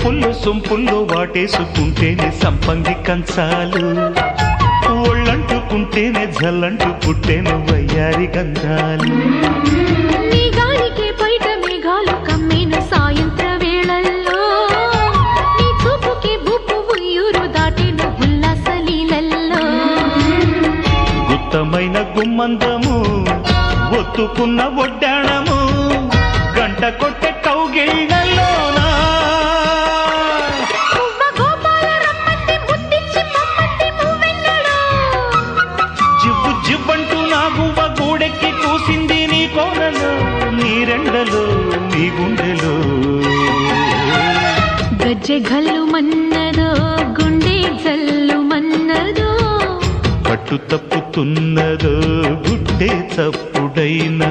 వంపుల్లో సొంపుల్లో వాటేసుకుంటేనే సంపంగి కంచాలు. ఒళ్ళంటుకుంటేనే జల్లంటు పుట్టేను వయ్యారి గంధాలు. గుత్తమైన గుమ్మందము ఒత్తుకున్న ఒడ్డాణము కూసింది నీ కోరలో నీ రెండలో నీ గుండెలో. గజ్జె గల్లు మన్నదో గుండె జల్లు మన్నదో. పట్టు తప్పుతున్నదో గుడ్డే చప్పుడైనా